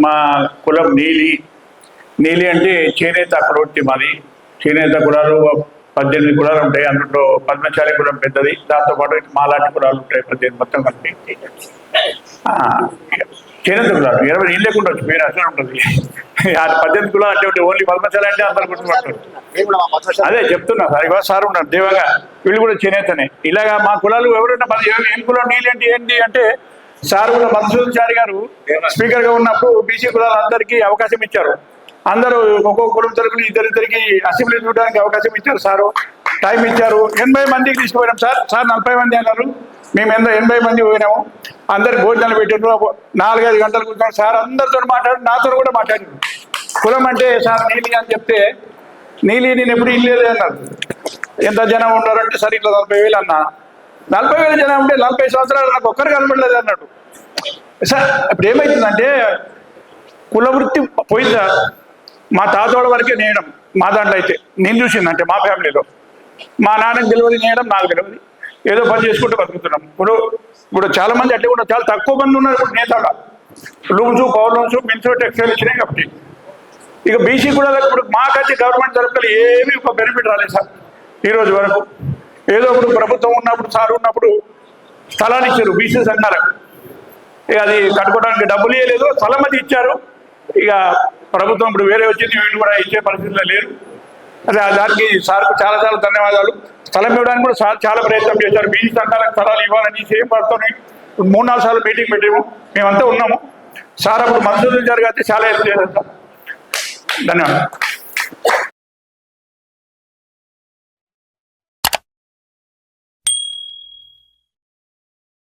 మా కులం నీలి. నీలి అంటే చేనేత అక్కడ మాది. చేనేత కులాలు పద్దెనిమిది కులాలు ఉంటాయి. అందులో పద్మశాలి కులం పెద్దది. దాంతోపాటు మాలాంటి కులాలు ఉంటాయి. పద్దెనిమిది మొత్తం కలిపి. చేనేత కులాలు. ఇరవై నీళ్ళు లేకుండా మీరు పేరు అట్లా ఉంటుంది ఆ పద్దెనిమిది కులాలు అంటే ఓన్లీ పద్మశాలి అంటే అందరు గుర్తుపడతారు. అదే చెప్తున్నా. సార్ ఇవాళ సార్ ఉన్నారు. దేవంగా. వీళ్ళు కూడా చేనేతనే. ఇలాగా మా కులాలు ఎవరైనా మన ఏం కులం నీళ్ళు ఏంటి ఏంటి అంటే సార్ కూడా మధుసూదన్ గారు స్పీకర్గా ఉన్నప్పుడు బీసీ కులాలు అందరికీ అవకాశం ఇచ్చారు. అందరూ ఒక్కొక్క కులం తరపున ఇద్దరిద్దరికి అసెంబ్లీ చూడడానికి అవకాశం ఇచ్చారు సారు. టైం ఇచ్చారు. ఎనభై మందికి తీసుకుపోయినాం సార్. సార్ నలభై మంది అన్నారు. మేము ఎంత ఎనభై మంది పోయినాము. అందరికి భోజనాలు పెట్టారు నాలుగైదు గంటలు కూర్చొని సార్ అందరితో మాట్లాడి నాతో కూడా మాట్లాడారు కులం అంటే సార్ నీలి అని చెప్తే నీలి నేను ఎప్పుడు ఇల్లేదు అన్నారు. ఎంత జనం ఉన్నారంటే సరే ఇట్లా నలభై వేలు అన్నా. నలభై వేలు జనం ఉంటే నలభై సంవత్సరాలు నాకు ఒక్కరు కనబడలేదు అన్నాడు. సార్ ఇప్పుడు ఏమవుతుందంటే కులవృత్తి పోయిందా? మా తాతోడ వరకే నేయడం మా దాంట్లో అయితే. నేను చూసిందంటే మా ఫ్యామిలీలో. మా నాన్నకి తెలియదు నేయడం నాకు తెలియదు. ఏదో పని చేసుకుంటూ బతుకుతున్నాం. ఇప్పుడు ఇప్పుడు చాలా మంది అట్లే కూడా చాలా తక్కువ మంది ఉన్నారు ఇప్పుడు నేతగా. లూమ్స్ పవర్ లూమ్స్ మిన్సో టెక్స్టైల్ ఇచ్చినాయి కాబట్టి. ఇక బీసీ కూడా ఇప్పుడు మాకైతే గవర్నమెంట్ తరఫున ఏమీ ఒక బెనిఫిట్ రాలేదు సార్. ఈరోజు వరకు. ఏదో ఇప్పుడు ప్రభుత్వం ఉన్నప్పుడు సార్ ఉన్నప్పుడు స్థలాన్ని ఇచ్చారు బీసీ సంఘాలకు. ఇక అది కట్టుకోవడానికి డబ్బులు ఇవ్వలేదు. స్థలం అది ఇచ్చారు. ఇక ప్రభుత్వం ఇప్పుడు వేరే వచ్చింది వీళ్ళు కూడా ఇచ్చే పరిస్థితుల్లో లేరు. అదే దానికి సార్కు చాలా చాలా ధన్యవాదాలు. స్థలం ఇవ్వడానికి కూడా సార్ చాలా ప్రయత్నం చేశారు. మీ సంఘాలకు స్థలాలు ఇవ్వాలని సేమ్ పడుతుంది మూడు నాలుగు సార్లు మీటింగ్ పెట్టాము. మేమంతా ఉన్నాము. సార్ అప్పుడు మధుసూదన్ గారు అయితే చాలా హెల్ప్ చేశారు సార్. ధన్యవాదాలు.